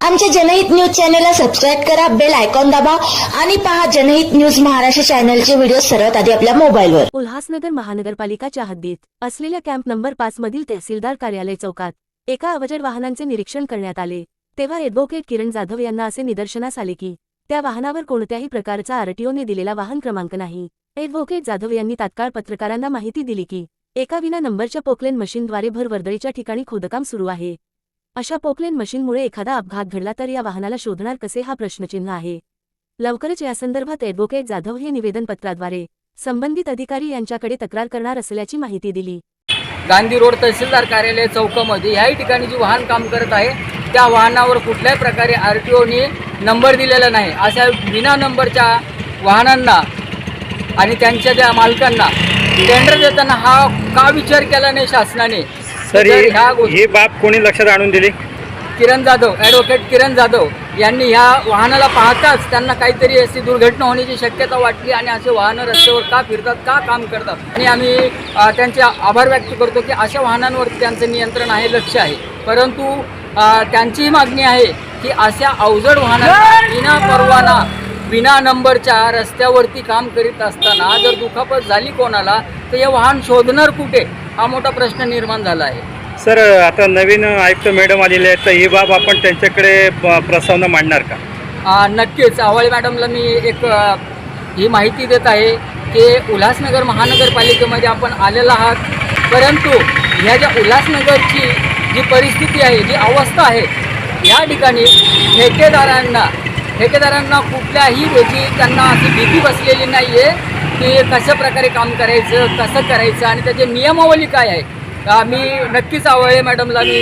आमच्या जनहित न्यूज चॅनलला सबस्क्राईब करा बेल आयकॉन दाबा आणि पहा जनहित न्यूज महाराष्ट्र चॅनलचे व्हिडिओ सर्वात आधी आपल्या मोबाईलवर. उल्हासनगर महानगरपालिकाच्या हद्दीत असलेल्या कॅम्प नंबर पाच मधील तहसीलदार कार्यालय चौकात एका अवजड वाहनांचे निरीक्षण करण्यात आले. तेव्हा ॲडव्होकेट किरण जाधव यांना असे निदर्शनास आले की त्या वाहनावर कोणत्याही प्रकारचा आरटीओने दिलेला वाहन क्रमांक नाही. ॲडव्होकेट जाधव यांनी तात्काळ पत्रकारांना माहिती दिली की एका विना नंबरच्या पोकलेन मशीनद्वारे भरवर्दळीच्या ठिकाणी खोदकाम सुरू आहे. अशा पोकलेन मशीनमुळे एखादा अपघात घडला तर या वाहनाला शोधणार कसे हा प्रश्नचिन्ह आहे? लवकरच यासंदर्भात ॲडव्होकेट जाधव हे निवेदनपत्राद्वारे संबंधित अधिकारी यांच्याकडे तक्रार करणार असल्याची माहिती दिली. गांधी रोड तहसीलदार कार्यालय चौकामध्ये याही ठिकाणी जी वाहन काम करत आहे त्या वाहनावर कुठल्याही प्रकारे आर टी ओने नंबर दिलेला नाही. अशा विना नंबरच्या वाहनांना आणि त्यांच्या ज्या मालकांना टेंडर देताना हा का विचार केला नाही शासनाने? सर तर ही ह्या गोष्टी ही बाब कोणी लक्षात आणून दिली? किरण जाधव ॲडव्होकेट किरण जाधव यांनी ह्या वाहनाला पाहताच त्यांना काहीतरी अशी दुर्घटना होण्याची शक्यता वाटली आणि असे वाहनं रस्त्यावर का फिरतात का काम करतात? आणि आम्ही अ, त्यांचे आभार व्यक्त करतो की अशा वाहनांवरती त्यांचं नियंत्रण आहे लक्ष आहे. परंतु अ, त्यांचीही मागणी आहे की अशा अवजड वाहनांना विना परवाना विना नंबरच्या रस्त्यावरती काम करीत असताना जर दुखापत झाली कोणाला तर हे वाहन शोधणार कुठे? हा मोठा प्रश्न निर्माण झाला आहे. सर आता नवीन आयुक्त मॅडम आलेले आहेत तर ही बाब आपण त्यांच्याकडे प्रस्तावना मांडणार का? आ, नक्कीच. आवाळे मॅडमला मी एक ही माहिती देत आहे की उल्हासनगर महानगरपालिकेमध्ये आपण आलेला आहात. परंतु ह्या ज्या उल्हासनगरची जी परिस्थिती आहे जी अवस्था आहे या ठिकाणी ठेकेदारांना ठेकेदारांना कुठल्याही याची त्यांना अशी भीती बसलेली नाही आहे की कशा प्रकारे काम करायचं कसं करायचं आणि त्याची नियमावली काय आहे. मी नक्कीच आवळे मॅडमला मी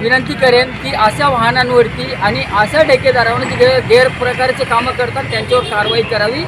विनंती करेन की अशा वाहनांवरती आणि अशा ठेकेदारांवर जे गैरप्रकारचे कामं करतात त्यांच्यावर कारवाई करावी.